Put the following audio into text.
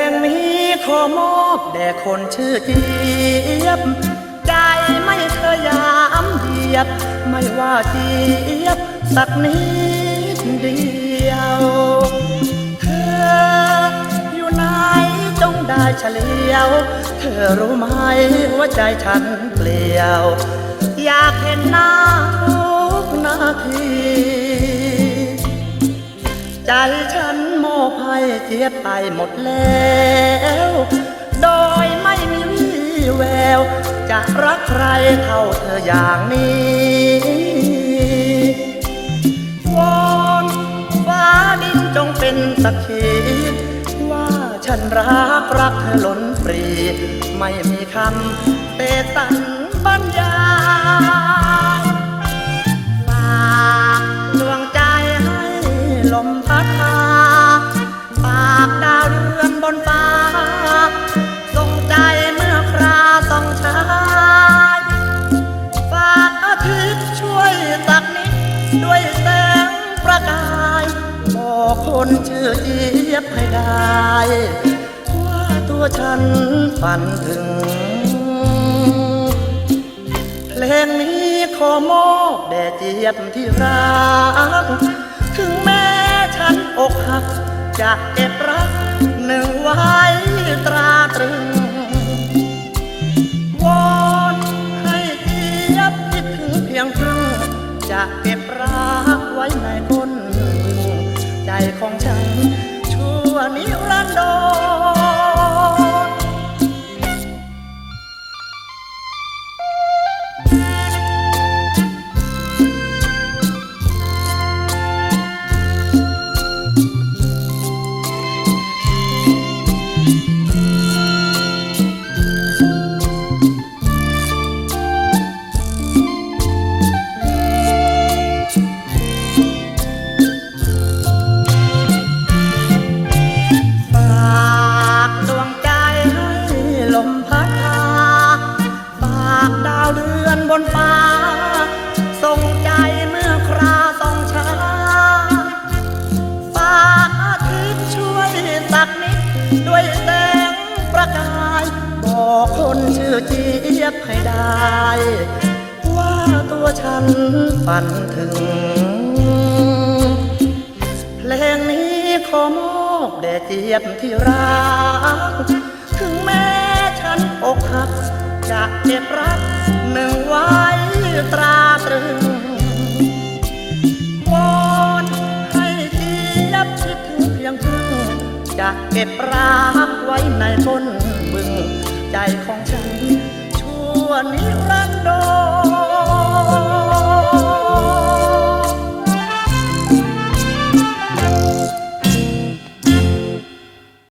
ลงนี้ขอมอบแด่คนชื่อเจี๊ยบ ใจไม่เคยยามเหยียบ ไม่ว่าเจี๊ยบ สักนิดเดียว เธออยู่ไหนจงได้เฉลียว เธอรู้ไหมว่าใจฉันเปลี่ยว อยากเห็นหน้าทุกนาที ใจฉัน เจี๊ยบไปหมดแล้ว โดยไม่มีวี่แวว จะรักใครเท่าเธออย่างนี้วอนฟ้าดินจงเป็นสักขีว่าฉันรักรักเธอล้นปรี ไม่มีคำเตตันบรรยายฝากดวงใจให้ลมพัด กายบอกคนชื่อเจี๊ยบให้ได้ ว่าตัวฉันฝันถึง เพลงนี้ขอมอบแด่เจี๊ยบที่รัก ถึงแม้ฉันอกหัก จะเก็บรักหนึ่งไว้ตราตรึงวอนให้เจี๊ยบคิดถึงเพียงครึ่งจะเก็บรักไว้ในก้นใจ ของ อนบนฟ้าส่งใจเมื่อคราส่องช้าฝากอาทิตย์ช่วยสักนิด ด้วยแสงประกาย บอกคนชื่อเจี๊ยบให้ได้ ว่าตัวฉันฝันถึง เพลงนี้ขอมอบแด่เจี๊ยบที่รัก ถึงแม้ฉันอกหักจะเก็บรัก ไว้ตราตรึงวอนให้เจี๊ยบคิดถึงเพียงครึ่งจะเก็บรักไว้ในก้นบึง ใจของฉันชั่วนิ